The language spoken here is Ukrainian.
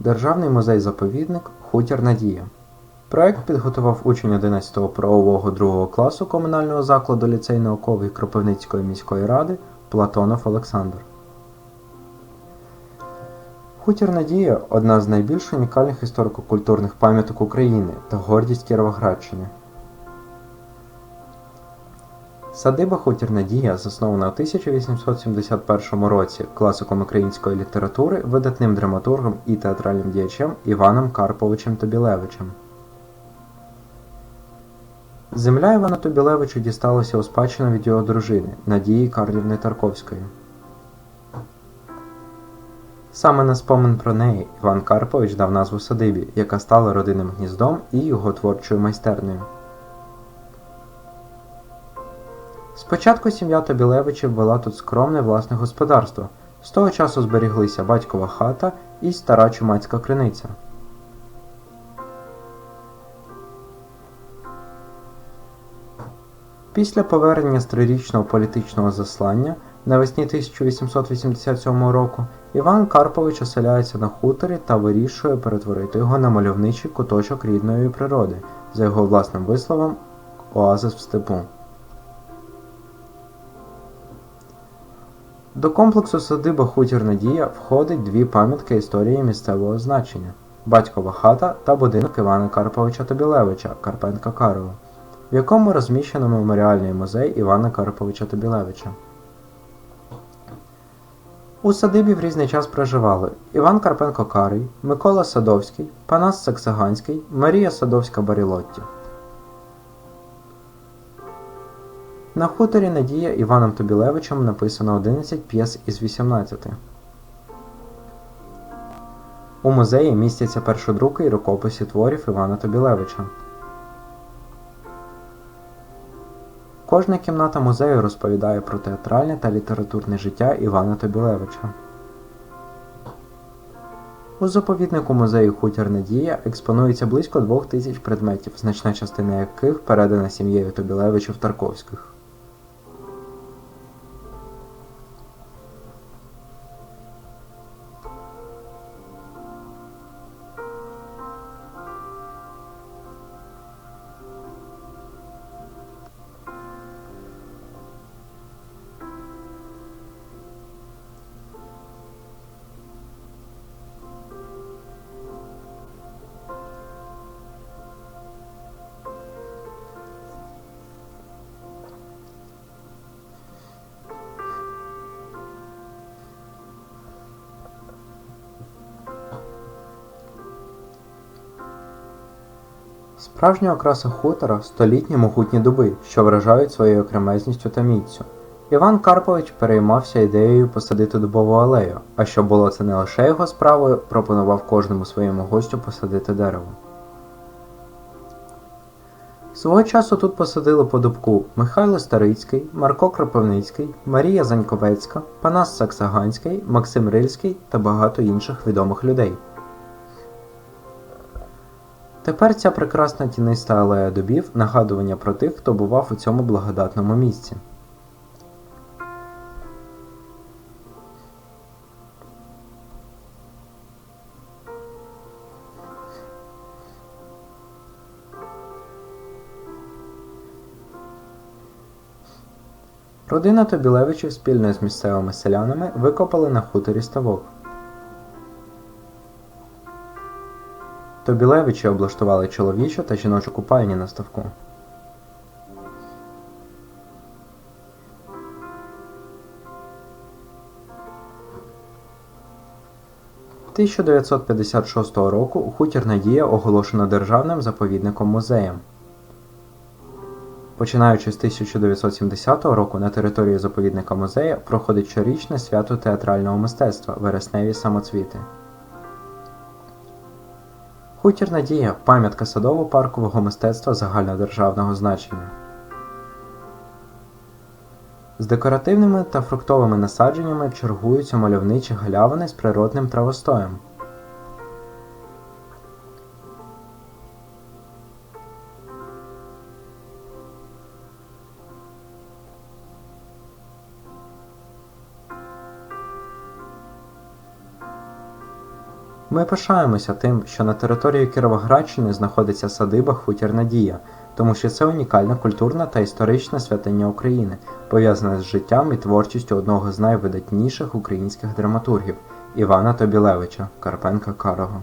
Державний музей-заповідник Хутір Надія. Проект підготував учень 11 правового 2 класу комунального закладу ліцей науковий Кропивницької міської ради Платонов Олександр. Хутір Надія одна з найбільш унікальних історико-культурних пам'яток України та гордість Кіровоградщини. Садиба Хутір Надія заснована у 1871 році класиком української літератури, видатним драматургом і театральним діячем Іваном Карповичем Тобілевичем. Земля Івана Тобілевича дісталася у спадщину від його дружини Надії Карлівни Тарковської. Саме на спомин про неї Іван Карпович дав назву садибі, яка стала родинним гніздом і його творчою майстернею. Спочатку сім'я Тобілевичів вела тут скромне власне господарство. З того часу зберіглися батькова хата і стара чумацька криниця. Після повернення з трирічного політичного заслання навесні 1887 року Іван Карпович оселяється на хуторі та вирішує перетворити його на мальовничий куточок рідної природи, за його власним висловом оазис в степу. До комплексу садиба Хутір Надія входить дві пам'ятки історії місцевого значення батькова хата та будинок Івана Карповича Тобілевича Карпенка Карова, в якому розміщено меморіальний музей Івана Карповича Тобілевича. У садибі в різний час проживали Іван Карпенко Карий, Микола Садовський, Панас Саксаганський, Марія Садовська Барілотті. На хуторі Надія Іваном Тобілевичем написано 11 п'єс із 18. У музеї містяться першодруки і рукописи творів Івана Тобілевича. Кожна кімната музею розповідає про театральне та літературне життя Івана Тобілевича. У заповіднику музею Хутір Надія експонується близько двох тисяч предметів, значна частина яких передана сім'єю Тобілевичів Тарковських. Справжня окраса хутора столітні могутні дуби, що вражають своєю окремезністю та міцю. Іван Карпович переймався ідеєю посадити дубову алею, а щоб було це не лише його справою, пропонував кожному своєму гостю посадити дерево. Свого часу тут посадили по дубку Михайло Старицький, Марко Кропивницький, Марія Заньковецька, Панас Саксаганський, Максим Рильський та багато інших відомих людей. Тепер ця прекрасна тіниста алея дубів нагадування про тих, хто бував у цьому благодатному місці. Родина Тобілевичів спільно з місцевими селянами викопали на хуторі ставок. Тобілевичі облаштували чоловічу та жіночу купальні на ставку. – 1956 року хутір Надія оголошено державним заповідником музеєм. Починаючи з 1970 року на території заповідника музея проходить щорічне свято театрального мистецтва Вересневі самоцвіти. Хутір Надія пам'ятка садово-паркового мистецтва загальнодержавного значення. З декоративними та фруктовими насадженнями чергуються мальовничі галявини з природним травостоєм. Ми пишаємося тим, що на території Кіровоградщини знаходиться садиба Хутір Надія, тому що це унікальна культурна та історична святиня України, пов'язана з життям і творчістю одного з найвидатніших українських драматургів Івана Тобілевича Карпенка Карого.